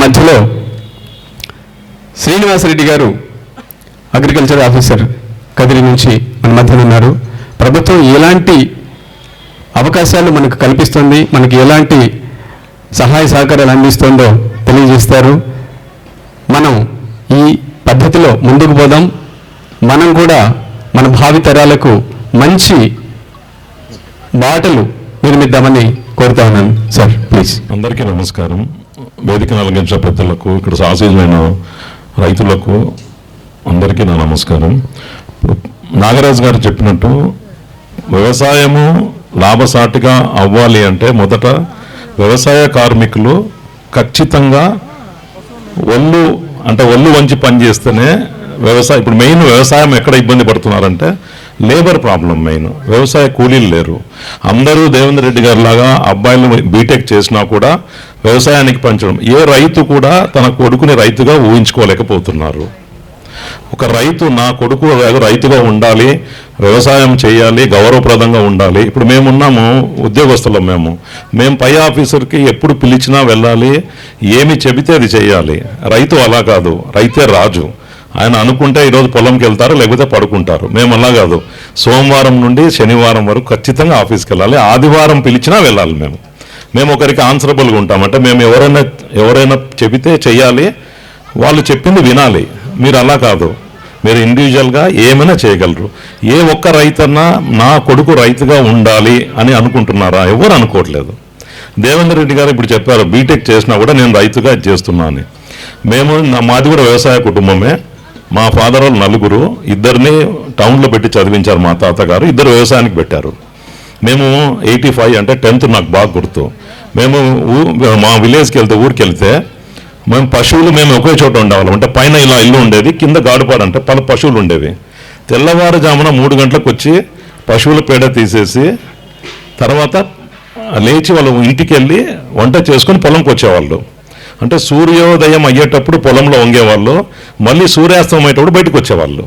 మధ్యలో శ్రీనివాసరెడ్డి గారు agriculture officer Kadiri నుంచి మన మధ్యన ఉన్నారు. ప్రభుత్వం ఎలాంటి అవకాశాలు మనకు కల్పిస్తుంది మనకి ఎలాంటి సహాయ సహకారాలు అందిస్తుందో తెలియజేస్తారు. మనం ఈ పద్ధతిలో ముందుకు పోదాం. మనం కూడా మన భావితరాలకు మంచి బాటలు నిర్మిద్దామని కోరుతా ఉన్నాను. సార్ ప్లీజ్ అందరికీ నమస్కారం. వేదిక అలంకరించిన పెద్దలకు ఇక్కడ సాసీజమైన రైతులకు అందరికీ నా నమస్కారం. నాగరాజు గారు చెప్పినట్టు వ్యవసాయము లాభసాటిగా అవ్వాలి అంటే మొదట వ్యవసాయ కార్మికులు ఖచ్చితంగా ఒళ్ళు అంటే ఒళ్ళు వంచి పనిచేస్తేనే వ్యవసాయం ఇప్పుడు మెయిన్ వ్యవసాయం ఎక్కడ ఇబ్బంది పడుతున్నారంటే లేబర్ ప్రాబ్లం మెయిన్ వ్యవసాయ కూలీలు లేరు. అందరూ దేవేంద్ర రెడ్డి గారు లాగా అబ్బాయిలు బీటెక్ చేసినా కూడా వ్యవసాయానికి పంచడం. ఏ రైతు కూడా తన కొడుకుని రైతుగా ఊహించుకోలేకపోతున్నారు. ఒక రైతు నా కొడుకు రైతుగా ఉండాలి వ్యవసాయం చేయాలి గౌరవప్రదంగా ఉండాలి. ఇప్పుడు మేమున్నాము ఉద్యోగస్తులం మేము. మేము పై ఆఫీసర్కి ఎప్పుడు పిలిచినా వెళ్ళాలి ఏమి చెబితే అది చేయాలి. రైతు అలా కాదు రైతే రాజు. ఆయన అనుకుంటే ఈరోజు పొలంకి వెళ్తారు లేకపోతే పడుకుంటారు. మేము అలా కాదు. సోమవారం నుండి శనివారం వరకు ఖచ్చితంగా ఆఫీస్కి వెళ్ళాలి. ఆదివారం పిలిచినా వెళ్ళాలి మేము. మేము ఒకరికి ఆన్సరబుల్గా ఉంటాం. అంటే మేము ఎవరైనా ఎవరైనా చెబితే చెయ్యాలి వాళ్ళు చెప్పింది వినాలి. మీరు అలా కాదు. మీరు ఇండివిజువల్గా ఏమైనా చేయగలరు. ఏ ఒక్క రైతన్నా నా కొడుకు రైతుగా ఉండాలి అని అనుకుంటున్నారా? ఎవరు అనుకోవట్లేదు. దేవేంద్ర రెడ్డి గారు ఇప్పుడు చెప్పారు బీటెక్ చేసినా కూడా నేను రైతుగా చేస్తున్నాను మేము నా- మాది కూడా వ్యవసాయ కుటుంబమే. మా ఫాదర్ వాళ్ళు నలుగురు ఇద్దరిని టౌన్లో పెట్టి చదివించారు మా తాతగారు. ఇద్దరు వ్యవసాయానికి పెట్టారు. మేము ఎయిటీ ఫైవ్ అంటే టెన్త్ నాకు బాగా గుర్తు. మేము ఊ- మా విలేజ్కి వెళ్తే ఊరికి వెళ్తే మేము పశువులు మేము ఒకే చోట ఉండేవాళ్ళం. అంటే పైన ఇలా ఇల్లు ఉండేది కింద గాడుపాడు అంటే పలు పశువులు ఉండేవి. తెల్లవారుజామున మూడు గంటలకు వచ్చి పశువుల పేడ తీసేసి తర్వాత లేచి వాళ్ళు ఇంటికి వెళ్ళి వంట చేసుకొని పొలంకి వచ్చేవాళ్ళు అంటే సూర్యోదయం అయ్యేటప్పుడు పొలంలో వంగేవాళ్ళు మళ్ళీ సూర్యాస్తం అయ్యేటప్పుడు బయటకు వచ్చేవాళ్ళు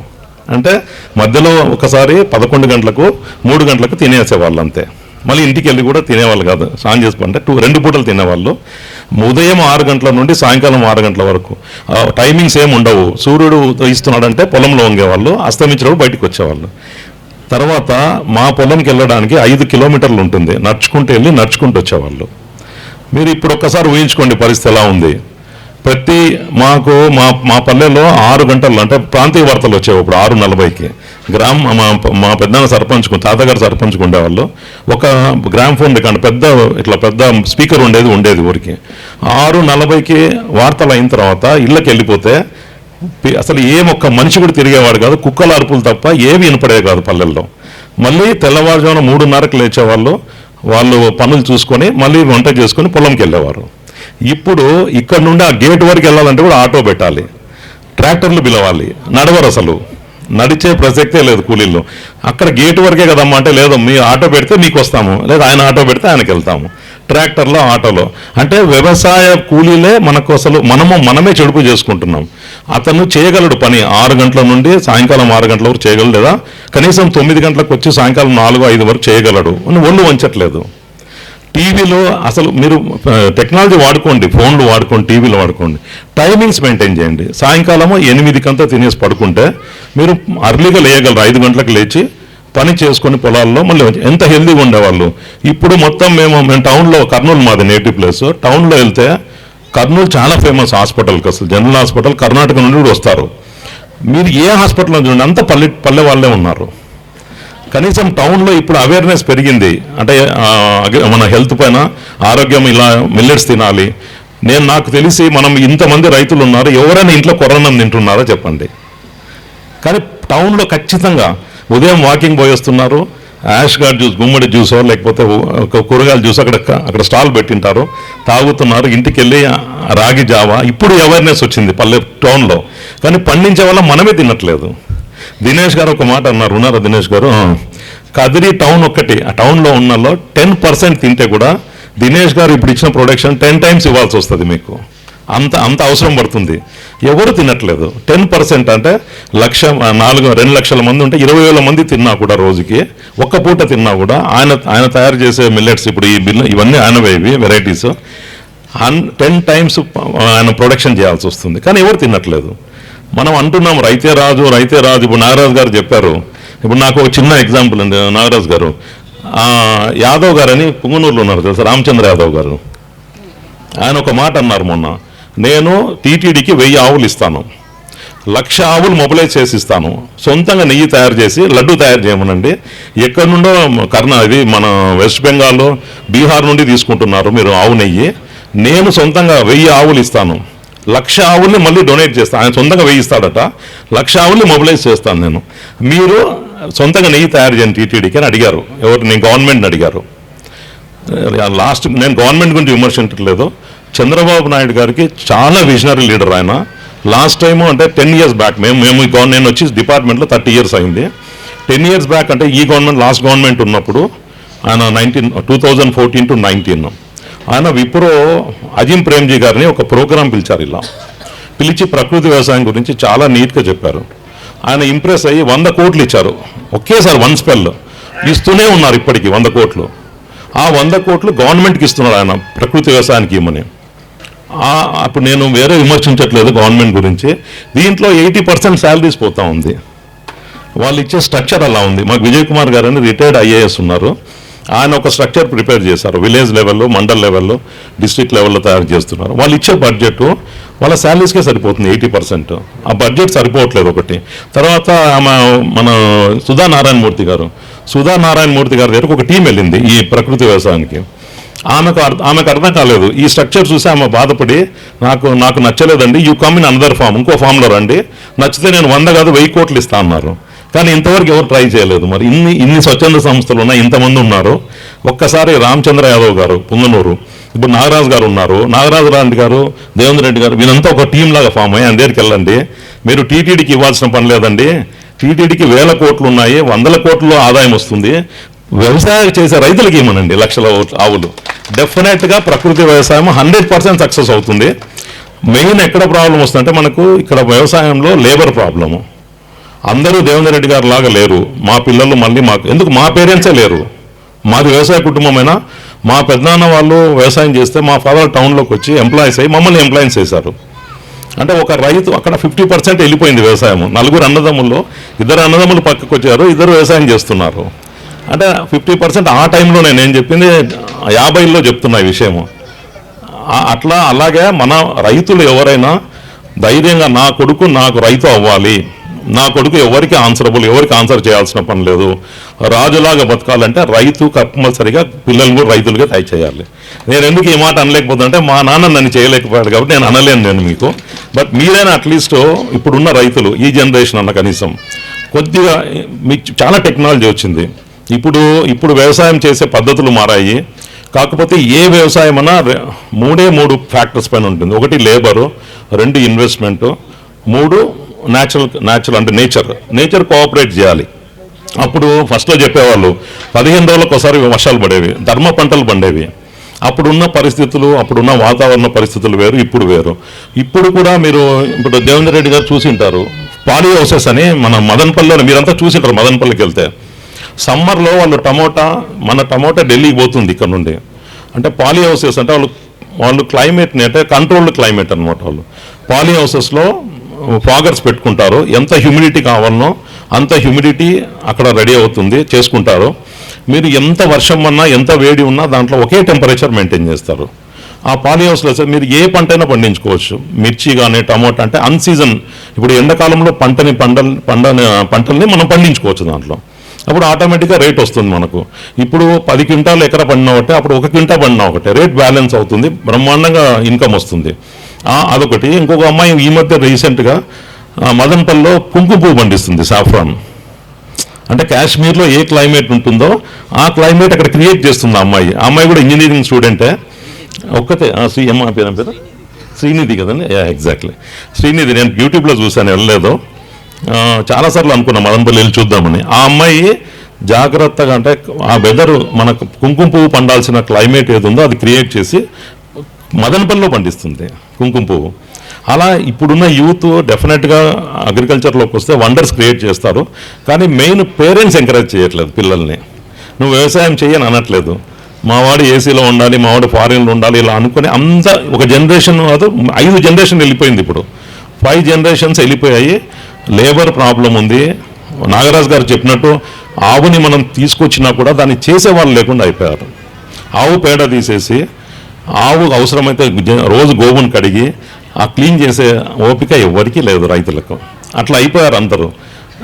అంటే మధ్యలో ఒకసారి పదకొండు గంటలకు మూడు గంటలకు తినేసేవాళ్ళు అంతే మళ్ళీ ఇంటికి వెళ్ళి కూడా తినేవాళ్ళు కాదు. స్నానం చేసుకుంటే టూ రెండు పూటలు తినేవాళ్ళు. ఉదయం ఆరు గంటల నుండి సాయంకాలం ఆరు గంటల వరకు. టైమింగ్స్ ఏమి ఉండవు. సూర్యుడు ఉదయిస్తున్నాడంటే పొలంలో వంగేవాళ్ళు అస్తమించినప్పుడు బయటకు వచ్చేవాళ్ళు. తర్వాత మా పొలంకి వెళ్ళడానికి ఐదు కిలోమీటర్లు ఉంటుంది. నడుచుకుంటూ వెళ్ళి నడుచుకుంటూ వచ్చేవాళ్ళు. మీరు ఇప్పుడు ఒక్కసారి ఊహించుకోండి పరిస్థితి ఎలా ఉంది. ప్రతి మాకు మా మా పల్లెలో ఆరు గంటలు అంటే ప్రాంతీయ వార్తలు వచ్చేవి ఇప్పుడు ఆరు నలభైకి. గ్రామ మా మా పెద్దనాన్న సర్పంచ్ తాతగారు సర్పంచ్ ఉండేవాళ్ళు. ఒక గ్రామ్ ఫోన్ రికార్డ్ పెద్ద ఇట్లా పెద్ద స్పీకర్ ఉండేది ఉండేది ఊరికి. ఆరు నలభైకి వార్తలు అయిన తర్వాత ఇళ్ళకి వెళ్ళిపోతే అసలు ఏం ఒక్క మనిషి కూడా తిరిగేవాడు కాదు కుక్కల అరుపులు తప్ప ఏమి వినపడేవి కాదు పల్లెల్లో. మళ్ళీ తెల్లవారుజామున మూడున్నరకు లేచేవాళ్ళు వాళ్ళు పనులు చూసుకొని మళ్ళీ వంట చేసుకొని పొలంకి వెళ్ళేవారు. ఇప్పుడు ఇక్కడ నుండి ఆ గేట్ వరకు వెళ్ళాలంటే కూడా ఆటో పెట్టాలి. ట్రాక్టర్లు పిలవాలి. నడవరు అసలు. నడిచే ప్రసక్తే లేదు కూలీల్లో అక్కడ గేట్ వరకే కదమ్మా అంటే లేదు మీ ఆటో పెడితే మీకు వస్తాము. లేదా ఆయన ఆటో పెడితే ఆయనకి వెళ్తాము. ట్రాక్టర్లో ఆటోలో. అంటే వ్యవసాయ కూలీలే మనకు అసలు మనము మనమే చెడుపు చేసుకుంటున్నాం. అతను చేయగలడు పని. ఆరు గంటల నుండి సాయంకాలం ఆరు గంటల వరకు చేయగలడు లేదా కనీసం తొమ్మిది గంటలకు వచ్చి సాయంకాలం నాలుగు ఐదు వరకు చేయగలడు. అని ఒళ్ళు వంచట్లేదు. టీవీలో అసలు మీరు టెక్నాలజీ వాడుకోండి ఫోన్లు వాడుకోండి టీవీలు వాడుకోండి. టైమింగ్స్ మెయింటైన్ చేయండి. సాయంకాలము ఎనిమిదికంతా తినేసి పడుకుంటే మీరు అర్లీగా లేయగలరు ఐదు గంటలకు లేచి పని చేసుకొని పొలాల్లో మళ్ళీ ఎంత హెల్దీగా ఉండేవాళ్ళు. ఇప్పుడు మొత్తం మేము మేము టౌన్లో కర్నూలు మాది నేటివ్ ప్లేస్. టౌన్లో వెళ్తే కర్నూలు చాలా ఫేమస్ హాస్పిటల్కి అసలు జనరల్ హాస్పిటల్ కర్ణాటక నుండి కూడా వస్తారు. మీరు ఏ హాస్పిటల్లో చూడండి అంత పల్లె పల్లె వాళ్ళే ఉన్నారు. కనీసం టౌన్లో ఇప్పుడు అవేర్నెస్ పెరిగింది. అంటే మన హెల్త్ పైన ఆరోగ్యం ఇలా మిల్లెట్స్ తినాలి. నేను నాకు తెలిసి మనం ఇంతమంది రైతులు ఉన్నారు ఎవరైనా ఇంట్లో కొరన్నం తింటున్నారో చెప్పండి. కానీ టౌన్లో ఖచ్చితంగా ఉదయం వాకింగ్ పోయి వస్తున్నారు యాష్ గార్డ్ జ్యూస్ గుమ్మడి జ్యూసో లేకపోతే కూరగాయల జ్యూస్ అక్కడ అక్కడ స్టాల్ పెట్టింటారు తాగుతున్నారు ఇంటికి వెళ్ళి రాగి జావా. ఇప్పుడు అవేర్నెస్ వచ్చింది పల్లె టౌన్లో. కానీ పండించే వల్ల మనమే తినట్లేదు. దినేష్ గారు ఒక మాట అన్నారు ఉన్నారా దినేష్ గారు? కదిరి టౌన్ ఒక్కటి ఆ టౌన్లో ఉన్నలో టెన్ పర్సెంట్ తింటే కూడా దినేష్ గారు ఇప్పుడు ఇచ్చిన ప్రొడక్షన్ టెన్ టైమ్స్ ఇవ్వాల్సి వస్తుంది మీకు. అంత అంత అవసరం పడుతుంది. ఎవరు తినట్లేదు. టెన్ పర్సెంట్ అంటే లక్ష నాలుగు రెండు లక్షల మంది ఉంటే ఇరవై వేల మంది తిన్నా కూడా రోజుకి. ఒక్క పూట తిన్నా కూడా ఆయన ఆయన తయారు చేసే మిల్లెట్స్ ఇప్పుడు ఈ బిల్ ఇవన్నీ ఆయనవే ఇవి వెరైటీస్ అన్ టెన్ టైమ్స్ ఆయన ప్రొడక్షన్ చేయాల్సి వస్తుంది. కానీ ఎవరు తినట్లేదు. మనం అంటున్నాం రైతే రాజు రైతే రాజు. ఇప్పుడు నాగరాజు గారు చెప్పారు. ఇప్పుడు నాకు ఒక చిన్న ఎగ్జాంపుల్ ఉంది నాగరాజు గారు. యాదవ్ గారు అని పుంగనూరులో ఉన్నారు తెలుసా రామచంద్ర యాదవ్ గారు. ఆయన ఒక మాట అన్నారు మొన్న నేను టీటీడీకి వెయ్యి ఆవులు ఇస్తాను. లక్ష ఆవులు మొబలైజ్ చేసి ఇస్తాను. సొంతంగా నెయ్యి తయారు చేసి లడ్డు తయారు చేయమనండి. ఎక్కడి నుండో కర్ణ ఇది మన వెస్ట్ బెంగాల్లో బీహార్ నుండి తీసుకుంటున్నారు మీరు ఆవు నెయ్యి. నేను సొంతంగా వెయ్యి ఆవులు ఇస్తాను. లక్ష ఆవుల్ని మళ్ళీ డొనేట్ చేస్తాను ఆయన సొంతంగా వేయిస్తాడట. లక్ష ఆవుల్ని మొబలైజ్ చేస్తాను నేను. మీరు సొంతంగా నెయ్యి తయారు చేయండి టీటీడీకి అని అడిగారు. ఎవరు నేను గవర్నమెంట్ని అడిగారు. లాస్ట్ నేను గవర్నమెంట్ గురించి విమర్శించట్లేదు. చంద్రబాబు నాయుడు గారికి చాలా విజనరీ లీడర్ ఆయన. లాస్ట్ టైం అంటే టెన్ ఇయర్స్ బ్యాక్ మేము మేము ఈ నేను వచ్చి డిపార్ట్మెంట్లో థర్టీ ఇయర్స్ అయింది. టెన్ ఇయర్స్ బ్యాక్ అంటే ఈ గవర్నమెంట్ లాస్ట్ గవర్నమెంట్ ఉన్నప్పుడు ఆయన nineteen two thousand fourteen to nineteen. ఆయన విప్రో అజిం ప్రేమ్జీ గారిని ఒక ప్రోగ్రాం పిలిచారు ఇలా. పిలిచి ప్రకృతి వ్యవసాయం గురించి చాలా నీట్గా చెప్పారు. ఆయన ఇంప్రెస్ అయ్యి వంద కోట్లు ఇచ్చారు. ఒకేసారి వన్ స్పెల్ ఇస్తూనే ఉన్నారు ఇప్పటికీ వంద కోట్లు. ఆ వంద కోట్లు గవర్నమెంట్కి ఇస్తున్నారు ఆయన ప్రకృతి వ్యవసాయానికి ఇమ్మని. అప్పుడు నేను వేరే విమర్శించట్లేదు గవర్నమెంట్ గురించి. దీంట్లో ఎయిటీ పర్సెంట్ శాలరీస్ పోతా ఉంది. వాళ్ళు ఇచ్చే స్ట్రక్చర్ అలా ఉంది. మాకు విజయ్ కుమార్ గారు అని రిటైర్డ్ ఐఏఎస్ ఉన్నారు. ఆయన ఒక స్ట్రక్చర్ ప్రిపేర్ చేశారు. విలేజ్ లెవెల్లో మండల్ లెవెల్లో డిస్ట్రిక్ట్ లెవెల్లో తయారు చేస్తున్నారు. వాళ్ళు ఇచ్చే బడ్జెట్ వాళ్ళ శాలరీస్కే సరిపోతుంది ఎయిటీ పర్సెంట్ ఆ బడ్జెట్ సరిపోవట్లేదు ఒకటి. తర్వాత ఆమె మన సుధా నారాయణమూర్తి గారు సుధా నారాయణమూర్తి గారి దగ్గరకు ఒక టీం వెళ్ళింది ఈ ప్రకృతి వ్యవసాయానికి. ఆమెకు అర్థం ఆమెకు అర్థం కాలేదు. ఈ స్ట్రక్చర్ చూసి ఆమె బాధపడి నాకు నాకు నచ్చలేదండి you come in another form ఇంకో ఫామ్లో రండి నచ్చితే నేను వంద కాదు వెయ్యి కోట్లు ఇస్తా అన్నారు. కానీ ఇంతవరకు ఎవరు ట్రై చేయలేదు. మరి ఇన్ని ఇన్ని స్వచ్ఛంద సంస్థలు ఉన్నాయి ఇంతమంది ఉన్నారు. ఒక్కసారి రామచంద్ర యాదవ్ గారు పుంగనూరు ఇప్పుడు నాగరాజు గారు ఉన్నారు. నాగరాజు రెడ్డి గారు దేవేంద్ర రెడ్డి గారు వీళ్ళంతా ఒక టీం లాగా ఫామ్ అయ్యి ఆయన దగ్గరికి వెళ్ళండి. మీరు టీటీడీకి ఇవ్వాల్సిన పని లేదండి. టీటీడీకి వేల కోట్లు ఉన్నాయి వందల కోట్లు ఆదాయం వస్తుంది. వ్యవసాయం చేసే రైతులకి ఏమనండి లక్షల ఆవులు. డెఫినెట్గా ప్రకృతి వ్యవసాయం హండ్రెడ్ పర్సెంట్ సక్సెస్ అవుతుంది. మెయిన్ ఎక్కడ ప్రాబ్లం వస్తుందంటే మనకు ఇక్కడ వ్యవసాయంలో లేబర్ ప్రాబ్లము అందరూ దేవేంద్ర రెడ్డి గారు లాగా లేరు. మా పిల్లలు మళ్ళీ మాకు ఎందుకు మా పేరెంట్సే లేరు? మాది వ్యవసాయ కుటుంబమైనా? మా పెద్దనాన్న వాళ్ళు వ్యవసాయం చేస్తే మా ఫాదర్ టౌన్లోకి వచ్చి ఎంప్లాయీస్ అయ్యి మమ్మల్ని ఎంప్లాయీస్ చేశారు. అంటే ఒక రైతు అక్కడ ఫిఫ్టీ పర్సెంట్ వెళ్ళిపోయింది వ్యవసాయం నలుగురు అన్నదమ్ముల్లో ఇద్దరు అన్నదమ్ములు పక్కకు వచ్చారు ఇద్దరు వ్యవసాయం చేస్తున్నారు. అంటే ఫిఫ్టీ పర్సెంట్ ఆ టైంలో నేను ఏం చెప్పింది యాభైలో చెప్తున్నా ఈ విషయము. అట్లా అలాగే మన రైతులు ఎవరైనా ధైర్యంగా నా కొడుకు నాకు రైతు అవ్వాలి. నా కొడుకు ఎవరికి ఆన్సరబుల్ ఎవరికి ఆన్సర్ చేయాల్సిన పని లేదు. రాజులాగా బతకాలంటే రైతు కంపల్సరిగా పిల్లల్ని కూడా రైతులుగా తయారు చేయాలి. నేను ఎందుకు ఈ మాట అనలేకపోతుంటే మా నాన్న నన్ను చేయలేకపోయాడు కాబట్టి నేను అనలేను నేను మీకు. బట్ మీరైనా అట్లీస్ట్ ఇప్పుడున్న రైతులు ఈ జనరేషన్ అన్న కనీసం కొద్దిగా మీ చాలా టెక్నాలజీ వచ్చింది. ఇప్పుడు ఇప్పుడు వ్యవసాయం చేసే పద్ధతులు మారాయి. కాకపోతే ఏ వ్యవసాయం అన్నా మూడే మూడు ఫ్యాక్టర్స్ పైన ఉంటుంది. ఒకటి లేబరు రెండు ఇన్వెస్ట్మెంటు మూడు న్యాచురల్ న్యాచురల్ అంటే నేచర్ నేచర్ కోఆపరేట్ చేయాలి. అప్పుడు ఫస్ట్లో చెప్పేవాళ్ళు పదిహేను రోజులకు ఒకసారి వర్షాలు పడేవి ధర్మ పంటలు పండేవి. అప్పుడున్న పరిస్థితులు అప్పుడున్న వాతావరణ పరిస్థితులు వేరు ఇప్పుడు వేరు. ఇప్పుడు కూడా మీరు ఇప్పుడు దేవేంద్ర రెడ్డి గారు చూసింటారు పాలీ హౌసెస్ అని మన మదన్పల్లిలో మీరంతా చూసింటారు మదనపల్లికి వెళ్తే. సమ్మర్లో వాళ్ళు టమోటా మన టమోటా ఢిల్లీకి పోతుంది ఇక్కడ నుండి. అంటే పాలీ హౌసెస్ అంటే వాళ్ళు వాళ్ళు క్లైమేట్ని అంటే కంట్రోల్డ్ క్లైమేట్ అనమాట వాళ్ళు. పాలీ హౌసెస్లో ఫాగర్స్ పెట్టుకుంటారు. ఎంత హ్యూమిడిటీ కావాలనో అంత హ్యూమిడిటీ అక్కడ రెడీ అవుతుంది చేసుకుంటారు. మీరు ఎంత వర్షం ఉన్నా ఎంత వేడి ఉన్నా దాంట్లో ఒకే టెంపరేచర్ మెయింటైన్ చేస్తారు. ఆ పాలీ హౌస్లో సార్ మీరు ఏ పంటైనా పండించుకోవచ్చు. మిర్చి కానీ టమోటా అంటే అన్ సీజన్ ఇప్పుడు ఎండాకాలంలో పంటని పండల్ పండ పంటల్ని మనం పండించుకోవచ్చు దాంట్లో. అప్పుడు ఆటోమేటిక్గా రేట్ వస్తుంది మనకు. ఇప్పుడు పది క్వింటాలు ఎకర పండినా ఒకటే అప్పుడు ఒక క్వింటా పండినా ఒకటే. రేట్ బ్యాలెన్స్ అవుతుంది బ్రహ్మాండంగా ఇన్కమ్ వస్తుంది. అదొకటి. ఇంకొక అమ్మాయి ఈ మధ్య రీసెంట్గా మదన్పల్లిలో కుంకుమ పువ్వు పండిస్తుంది సాఫ్రాన్. అంటే కాశ్మీర్లో ఏ క్లైమేట్ ఉంటుందో ఆ క్లైమేట్ అక్కడ క్రియేట్ చేస్తుంది ఆ అమ్మాయి. ఆ అమ్మాయి కూడా ఇంజనీరింగ్ స్టూడెంటే. ఒక్కతే శ్రీ అమ్మ పేరు పేరు? శ్రీనిధి కదండి? ఎగ్జాక్ట్లీ. శ్రీనిధి నేను యూట్యూబ్లో చూశాను వెళ్ళలేదు. చాలాసార్లు అనుకున్నా మదనపల్లి వెళ్ళి చూద్దామని. ఆ అమ్మాయి జాగ్రత్తగా అంటే ఆ వెదర్ మనకు కుంకుమ పువ్వు పండాల్సిన క్లైమేట్ ఏది ఉందో అది క్రియేట్ చేసి మదనపల్లిలో పండిస్తుంది. కుంకుమ పువ్వు. అలా ఇప్పుడున్న యూత్ డెఫినెట్గా అగ్రికల్చర్లోకి వస్తే వండర్స్ క్రియేట్ చేస్తారు. కానీ మెయిన్ పేరెంట్స్ ఎంకరేజ్ చేయట్లేదు పిల్లల్ని. నువ్వు వ్యవసాయం చేయని అనట్లేదు. మావాడు ఏసీలో ఉండాలి మావాడు ఫారిన్లో ఉండాలి ఇలా అనుకుని అంత ఒక జనరేషన్ కాదు ఐదు జనరేషన్ వెళ్ళిపోయింది ఇప్పుడు. ఫైవ్ జనరేషన్స్ వెళ్ళిపోయాయి. లేబర్ ప్రాబ్లం ఉంది. నాగరాజు గారు చెప్పినట్టు ఆవుని మనం తీసుకొచ్చినా కూడా దాన్ని చేసే వాళ్ళు లేకుండా అయిపోయారు. ఆవు పేడ తీసేసి ఆవు అవసరమైతే రోజు గోవును కడిగి ఆ క్లీన్ చేసే ఓపిక ఎవరికీ లేదు రైతులకు. అట్లా అయిపోయారు అందరూ.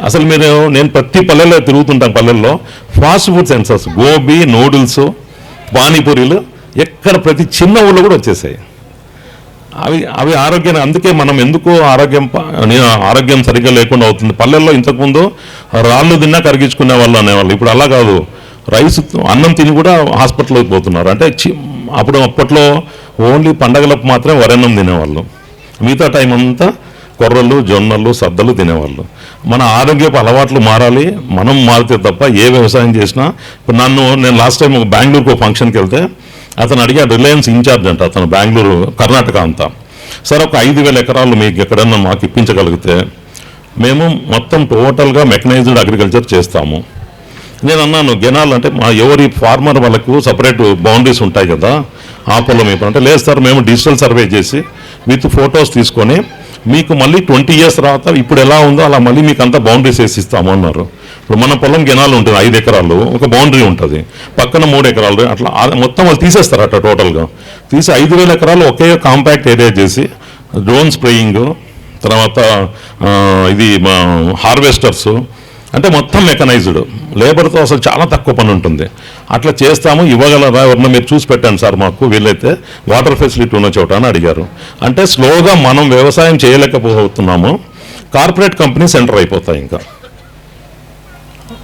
అసలు మీరు నేను ప్రతి పల్లెల్లో తిరుగుతుంటాను పల్లెల్లో fast food centres gobi noodles పానీపూరీలు ఎక్కడ ప్రతి చిన్న ఊళ్ళో కూడా వచ్చేసాయి. అవి అవి ఆరోగ్యాన్ని అందుకే మనం ఎందుకు ఆరోగ్యం ప- నేను ఆరోగ్యం సరిగ్గా లేకుండా అవుతుంది. పల్లెల్లో ఇంతకుముందు రాళ్ళు తిన్నా కరిగించుకునే వాళ్ళు అనేవాళ్ళు. ఇప్పుడు అలా కాదు. రైస్ అన్నం తిని కూడా హాస్పిటల్లోకి పోతున్నారు. అంటే చి- అప్పుడు అప్పట్లో ఓన్లీ పండగలకు మాత్రమే వరన్నం తినేవాళ్ళు. మిగతా టైం అంతా కొర్రలు జొన్నలు సద్దలు తినేవాళ్ళు. మన ఆరోగ్యపు అలవాట్లు మారాలి మనం మారితే తప్ప ఏ వ్యవసాయం చేసినా. ఇప్పుడు నన్ను నేను లాస్ట్ టైం ఒక బెంగళూరుకు ఫంక్షన్కి వెళ్తే అతను అడిగాడు రిలయన్స్ ఇన్ఛార్జ్ అంట అతను బెంగళూరు కర్ణాటక అంతా. సార్ ఒక ఐదు వేల ఎకరాలు మీకు ఎక్కడన్నా మాకు ఇప్పించగలిగితే మేము మొత్తం టోటల్గా మెకనైజ్డ్ అగ్రికల్చర్ చేస్తాము. నేను అన్నాను గెనాలు అంటే మా ఎవరి ఫార్మర్ వాళ్ళకు సపరేట్ బౌండరీస్ ఉంటాయి కదా ఆ పొలం ఇప్పుడు అంటే లేదు సార్ మేము డిజిటల్ సర్వే చేసి విత్ ఫొటోస్ తీసుకొని మీకు మళ్ళీ ట్వంటీ ఇయర్స్ తర్వాత ఇప్పుడు ఎలా ఉందో అలా మళ్ళీ మీకు అంతా బౌండరీస్ వేసి ఇస్తాము అన్నారు. ఇప్పుడు మన పొలం గెనాలు ఉంటుంది ఐదు ఎకరాలు ఒక బౌండరీ ఉంటుంది. పక్కన మూడు ఎకరాలు అట్లా మొత్తం వాళ్ళు తీసేస్తారు అట్లా టోటల్గా తీసి ఐదు వేల ఎకరాలు ఒకే కాంపాక్ట్ ఏరియా చేసి డ్రోన్ స్ప్రేయింగ్ తర్వాత ఇది హార్వెస్టర్స్ అంటే మొత్తం మెకనైజ్డ్. లేబర్తో అసలు చాలా తక్కువ పని ఉంటుంది. అట్లా చేస్తాము ఇవ్వగలరా ఎవరన్నా మీరు చూసి పెట్టండి సార్ మాకు వీలైతే వాటర్ ఫెసిలిటీ ఉన్న చోట అని అడిగారు. అంటే స్లోగా మనం వ్యవసాయం చేయలేకపోతున్నాము కార్పొరేట్ కంపెనీ సెంటర్ అయిపోతాయి ఇంకా.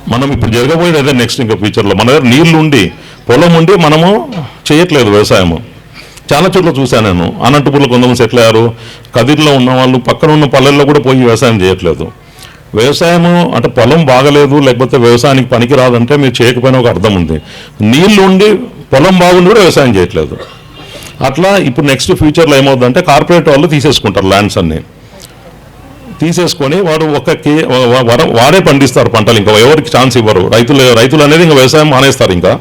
మనం ఇప్పుడు జరగబోయేది అదే నెక్స్ట్ ఇంకా ఫ్యూచర్లో. మన దగ్గర నీళ్ళు ఉండి పొలం ఉండి మనము చేయట్లేదు వ్యవసాయము. చాలా చోట్ల చూశాను నేను. అనంతపూర్లో కొంతమంది సెటిల్ అయ్యారు. కదిరిలో ఉన్న వాళ్ళు పక్కన ఉన్న పల్లెల్లో కూడా పోయి వ్యవసాయం చేయట్లేదు. వ్యవసాయము అంటే పొలం బాగలేదు లేకపోతే వ్యవసాయానికి పనికి రాదంటే మీరు చేయకపోయినా ఒక అర్థం ఉంది. నీళ్ళు ఉండి పొలం బాగుండి కూడా వ్యవసాయం చేయట్లేదు. అట్లా ఇప్పుడు నెక్స్ట్ ఫ్యూచర్లో ఏమవుతుందంటే కార్పొరేట్ వాళ్ళు తీసేసుకుంటారు ల్యాండ్స్ అన్నీ. తీసేసుకొని వాడు ఒక కే వాడే పండిస్తారు పంటలు ఇంకా ఎవరికి ఛాన్స్ ఇవ్వరు. రైతులు రైతులు అనేది ఇంకా వ్యవసాయం మానేస్తారు ఇంకా.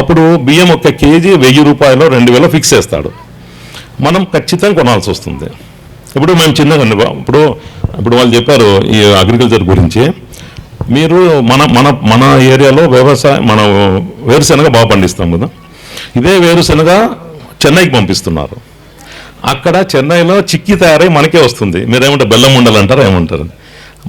అప్పుడు బియ్యం ఒక కేజీ వెయ్యి రూపాయలు రెండు వేలు ఫిక్స్ చేస్తాడు. మనం ఖచ్చితంగా కొనాల్సి వస్తుంది. ఇప్పుడు మేము చిన్నగా ఇప్పుడు ఇప్పుడు వాళ్ళు చెప్పారు ఈ అగ్రికల్చర్ గురించి. మీరు మన మన మన ఏరియాలో వ్యవసాయం మన వేరుశెనగ బాగా పండిస్తాం కదా. ఇదే వేరుశెనగ చెన్నైకి పంపిస్తున్నారు. అక్కడ చెన్నైలో చిక్కి తయారై మనకే వస్తుంది. మీరేమంటే బెల్లం ఉండలు అంటారు? ఏమంటారు?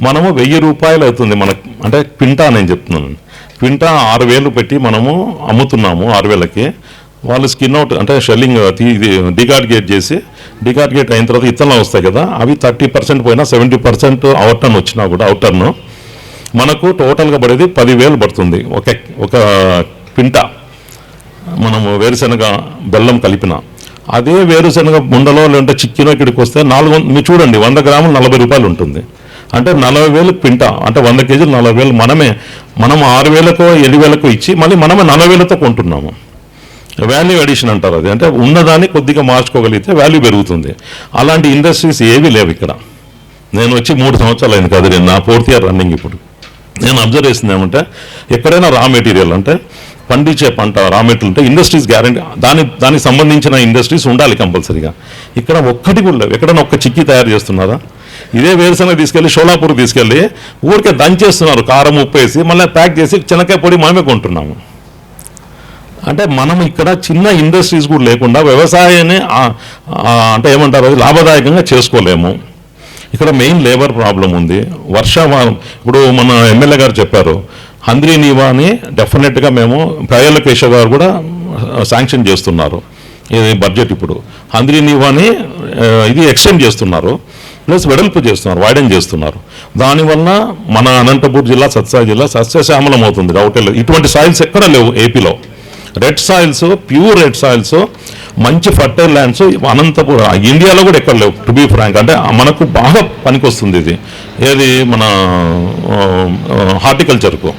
మనము వెయ్యి రూపాయలు అవుతుంది మనకు అంటే క్వింటా నేను చెప్తున్నాను. క్వింటా ఆరు వేలు పెట్టి మనము అమ్ముతున్నాము ఆరు వేలకి. వాళ్ళు స్కిన్ అవుట్ అంటే షెల్లింగ్ డికార్డిగేట్ చేసి డికార్డిగేట్ అయిన తర్వాత ఇత్తనాలు వస్తాయి కదా అవి థర్టీ పర్సెంట్ పోయినా సెవెంటీ పర్సెంట్ అవుట్ టర్న్ వచ్చినా కూడా అవుట్ టర్న్ మనకు టోటల్గా పడేది పదివేలు పడుతుంది ఒక ఒక క్వింటా. మనము వేరుశనగ బెల్లం కలిపిన. అదే వేరుశనగ ముండలో లేదంటే చిక్కినో ఇక్కడికి వస్తే నాలుగు వంద మీరు చూడండి వంద గ్రాములు నలభై రూపాయలు ఉంటుంది. అంటే నలభై వేలు పింట అంటే వంద కేజీలు నలభై వేలు మనమే మనం ఆరు వేలకో ఏడు వేలకు ఇచ్చి మళ్ళీ మనమే నలభై వేలతో కొంటున్నాము. వాల్యూ అడిషన్ అంటారు అది. అంటే ఉన్నదాన్ని కొద్దిగా మార్చుకోగలిగితే వాల్యూ పెరుగుతుంది. అలాంటి ఇండస్ట్రీస్ ఏవి లేవు ఇక్కడ. నేను వచ్చి మూడు సంవత్సరాలు అయింది కదా నేను నా ఫోర్త్ ఇయర్ రన్నింగ్ ఇప్పుడు. నేను అబ్జర్వ్ చేసింది ఏమంటే ఎక్కడైనా రా మెటీరియల్ అంటే పండించే పంట రా మెటీరియల్ ఉంటే ఇండస్ట్రీస్ గ్యారంటీ దాని దానికి సంబంధించిన ఇండస్ట్రీస్ ఉండాలి కంపల్సరీగా. ఇక్కడ ఒక్కటి కూడా లేవు. ఎక్కడైనా ఒక్క చిక్కి తయారు చేస్తున్నారా? ఇదే వేరుశనగ తీసుకెళ్ళి షోలాపూర్ తీసుకెళ్ళి ఊరికే దంచేస్తున్నారు. కారం ఉప్పు వేసి మళ్ళీ ప్యాక్ చేసి చెనక్కాయ పొడి మనమే కొంటున్నాము. అంటే మనం ఇక్కడ చిన్న ఇండస్ట్రీస్ కూడా లేకుండా వ్యవసాయాన్ని అంటే ఏమంటారు అది లాభదాయకంగా చేసుకోలేము. ఇక్కడ మెయిన్ లేబర్ ప్రాబ్లం ఉంది. వర్షాకాలం ఇప్పుడు మన ఎమ్మెల్యే గారు చెప్పారు హంద్రీ నీవాని డెఫినెట్గా మేము ప్రయోల కేశవ్ గారు కూడా శాంక్షన్ చేస్తున్నారు. ఇది బడ్జెట్ ఇప్పుడు. హంద్రీ నీవాని ఇది ఎక్స్టెండ్ చేస్తున్నారు. ప్లస్ వెడల్పు చేస్తున్నారు వైడెన్ చేస్తున్నారు. దానివల్ల మన అనంతపూర్ జిల్లా సత్సాయి జిల్లా సస్యశ్యామలం అవుతుంది. డౌటే లేదు ఇటువంటి సాయిల్స్ ఎక్కడ లేవు ఏపీలో red soils pure red soils మంచి ఫర్టైల్ ల్యాండ్స్ అనంతపురం ఇండియాలో కూడా ఎక్కడ లేవు టు బీ ఫ్రాంక్ అంటే మనకు బాగా పనికొస్తుంది ఇది. ఏది మన హార్టికల్చర్కు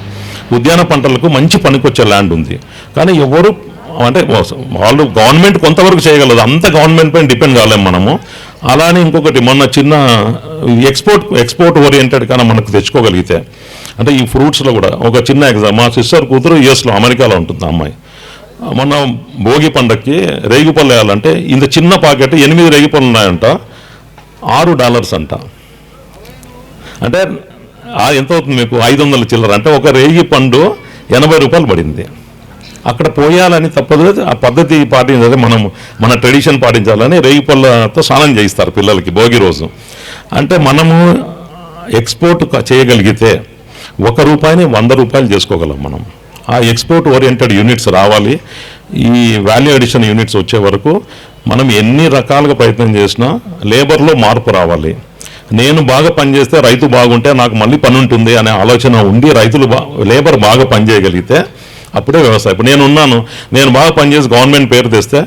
ఉద్యాన పంటలకు మంచి పనికొచ్చే ల్యాండ్ ఉంది. కానీ ఎవరు అంటే వాళ్ళు గవర్నమెంట్ కొంతవరకు చేయగలదు. అంత గవర్నమెంట్ పైన డిపెండ్ కాలేము మనము. అలానే ఇంకొకటి మొన్న చిన్న ఎక్స్పోర్ట్ ఎక్స్పోర్ట్ ఓరియంటెడ్ కానీ మనకు తెచ్చుకోగలిగితే అంటే ఈ ఫ్రూట్స్లో కూడా ఒక చిన్న ఎగ్జామ్ మా సిస్టర్ కూతురు యుఎస్లో అమెరికాలో ఉంటుంది అమ్మాయి మొన్న భోగి పండక్కి రేగిపళ్ళు వేయాలంటే ఇంత చిన్న పాకెట్ ఎనిమిది రేగిపళ్ళు ఉన్నాయంట ఆరు డాలర్స్ అంట. అంటే ఎంత అవుతుంది మీకు? ఐదు వందల చిల్లర. అంటే ఒక రేగి పండు ఎనభై రూపాయలు పడింది. అక్కడ పోయాలని తప్పదు. ఆ పద్ధతి పాటించాలి. మనం మన ట్రెడిషన్ పాటించాలని రేగి పళ్ళతో స్నానం చేయిస్తారు పిల్లలకి భోగి రోజు. అంటే మనము ఎక్స్పోర్ట్ చేయగలిగితే ఒక రూపాయిని వంద రూపాయలు చేసుకోగలం మనం. ఆ ఎక్స్పోర్ట్ ఓరియంటెడ్ యూనిట్స్ రావాలి. ఈ వాల్యూ అడిషన్ యూనిట్స్ వచ్చే వరకు మనం ఎన్ని రకాలుగా ప్రయత్నం చేసినా లేబర్లో మార్పు రావాలి. నేను బాగా పనిచేస్తే రైతు బాగుంటే నాకు మళ్ళీ పని ఉంటుంది అనే ఆలోచన ఉండి రైతులు బా లేబర్ బాగా పనిచేయగలిగితే అప్పుడే వ్యవసాయం. ఇప్పుడు నేను ఉన్నాను నేను బాగా పనిచేసి గవర్నమెంట్ పేరు తెస్తే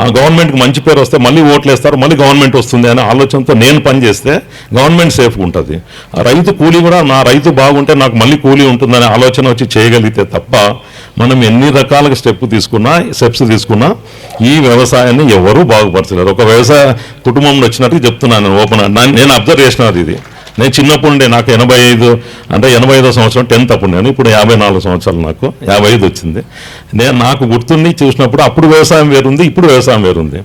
ఆ గవర్నమెంట్కి మంచి పేరు వస్తే మళ్ళీ ఓట్లు వేస్తారు మళ్ళీ గవర్నమెంట్ వస్తుంది అనే ఆలోచనతో నేను పనిచేస్తే గవర్నమెంట్ సేఫ్గా ఉంటుంది. ఆ రైతు కూలీ కూడా నా రైతు బాగుంటే నాకు మళ్ళీ కూలీ ఉంటుందనే ఆలోచన వచ్చి చేయగలిగితే తప్ప మనం ఎన్ని రకాలుగా స్టెప్ తీసుకున్నా స్టెప్స్ తీసుకున్నా ఈ వ్యవసాయాన్ని ఎవరూ బాగుపరచలేరు. ఒక వ్యవసాయ కుటుంబంలో వచ్చినట్టు చెప్తున్నాను ఓపెన్ నేను అబ్జర్వ్ చేసినది ఇది. నేను చిన్నప్పుడు ఉండే నాకు ఎనభై ఐదు అంటే ఎనభై ఐదో సంవత్సరం టెన్త్ అప్పుడు నేను ఇప్పుడు యాభై నాలుగు సంవత్సరాలు నాకు యాభై ఐదు వచ్చింది. నేను నాకు గుర్తుండి చూసినప్పుడు అప్పుడు వ్యవసాయం వేరుంది ఇప్పుడు వ్యవసాయం వేరుంది.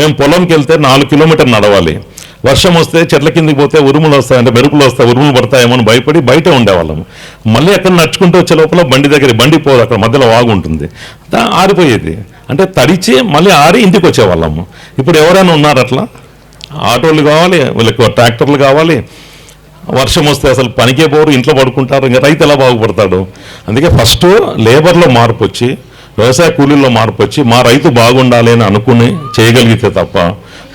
మేము పొలంకి వెళ్తే నాలుగు కిలోమీటర్ నడవాలి. వర్షం వస్తే చెట్ల కిందకి పోతే ఉరుములు వస్తాయి అంటే మెరుపులు వస్తాయి ఉరుములు పడతాయేమో అని భయపడి బయట ఉండేవాళ్ళము. మళ్ళీ అక్కడ నడుచుకుంటూ వచ్చే లోపల బండి దగ్గర బండి పోదు అక్కడ మధ్యలో వాగుంటుంది ఆరిపోయేది. అంటే తడిచి మళ్ళీ ఆరి ఇంటికి వచ్చేవాళ్ళము. ఇప్పుడు ఎవరైనా ఉన్నారు అట్లా ఆటోలు కావాలి వీళ్ళకి ట్రాక్టర్లు కావాలి వర్షం వస్తే అసలు పనికే పోరు ఇంట్లో పడుకుంటారు ఇంకా రైతు ఎలా బాగుపడతాడు? అందుకే ఫస్ట్ లేబర్లో మార్పు వచ్చి వ్యవసాయ కూలీల్లో మార్పు వచ్చి మా రైతు బాగుండాలి అని అనుకుని చేయగలిగితే తప్ప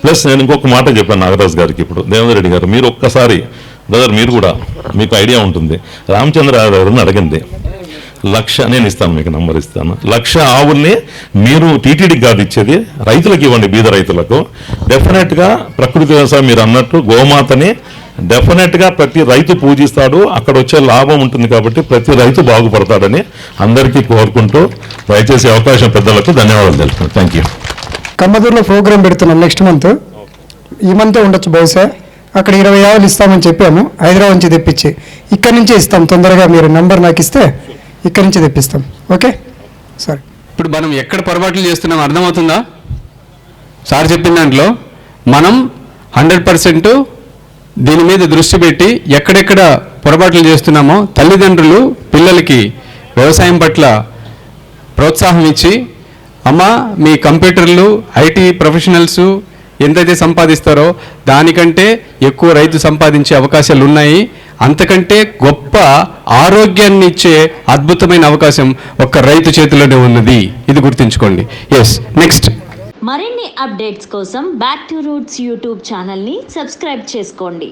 ప్లస్ నేను ఇంకొక మాట చెప్పాను నాగరాజు గారికి ఇప్పుడు దేవేంద్రరెడ్డి గారు మీరు ఒక్కసారి బ్రదర్ మీరు కూడా మీకు ఐడియా ఉంటుంది. రామచంద్ర గారిని అడగండి. లక్ష నేను ఇస్తాను మీకు నంబర్ ఇస్తాను. లక్ష ఆవుల్ని మీరు టీటీడీకి కాదు ఇచ్చేది రైతులకు ఇవ్వండి బీద రైతులకు. డెఫినెట్గా ప్రకృతి వ్యవసాయం మీరు అన్నట్టు గోమాతని డెఫినెట్గా ప్రతి రైతు పూజిస్తాడు. అక్కడ వచ్చే లాభం ఉంటుంది కాబట్టి ప్రతి రైతు బాగుపడతాడని అందరికీ కోరుకుంటూ దయచేసి అవకాశం పెద్దలకు ధన్యవాదాలు తెలుపుతున్నాను. థ్యాంక్ యూ కమ్మదూరులో ప్రోగ్రామ్ పెడుతున్నాం నెక్స్ట్ మంత్. ఈ మంతే ఉండొచ్చు బహుశా. అక్కడ ఇరవై ఆవులు ఇస్తామని చెప్పాము. హైదరాబాద్ నుంచి తెప్పించి ఇక్కడి నుంచే ఇస్తాం. తొందరగా మీరు నంబర్ నాకు ఇస్తే ఇక్కడి నుంచి తెప్పిస్తాం. ఓకే? సరే ఇప్పుడు మనం ఎక్కడ పొరపాట్లు చేస్తున్నాం అర్థమవుతుందా? సార్ చెప్పిన దాంట్లో మనం హండ్రెడ్ పర్సెంట్ దీని మీద దృష్టి పెట్టి ఎక్కడెక్కడ పొరపాట్లు చేస్తున్నామో తల్లిదండ్రులు పిల్లలకి వ్యవసాయం పట్ల ప్రోత్సాహం ఇచ్చి అమ్మ మీ కంప్యూటర్లు ఐటీ ప్రొఫెషనల్స్ ఎంతైతే సంపాదిస్తారో దానికంటే ఎక్కువ రైతు సంపాదించే అవకాశాలు ఉన్నాయి. అంతకంటే గొప్ప ఆరోగ్యాన్ని ఇచ్చే అద్భుతమైన అవకాశం ఒక్క రైతు చేతిలోనే ఉన్నది. ఇది గుర్తుంచుకోండి. ఎస్ నెక్స్ట్ మరిన్ని అప్డేట్స్ కోసం బ్యాక్ టు రూట్స్ యూట్యూబ్ ఛానల్ని సబ్స్క్రైబ్ చేసుకోండి.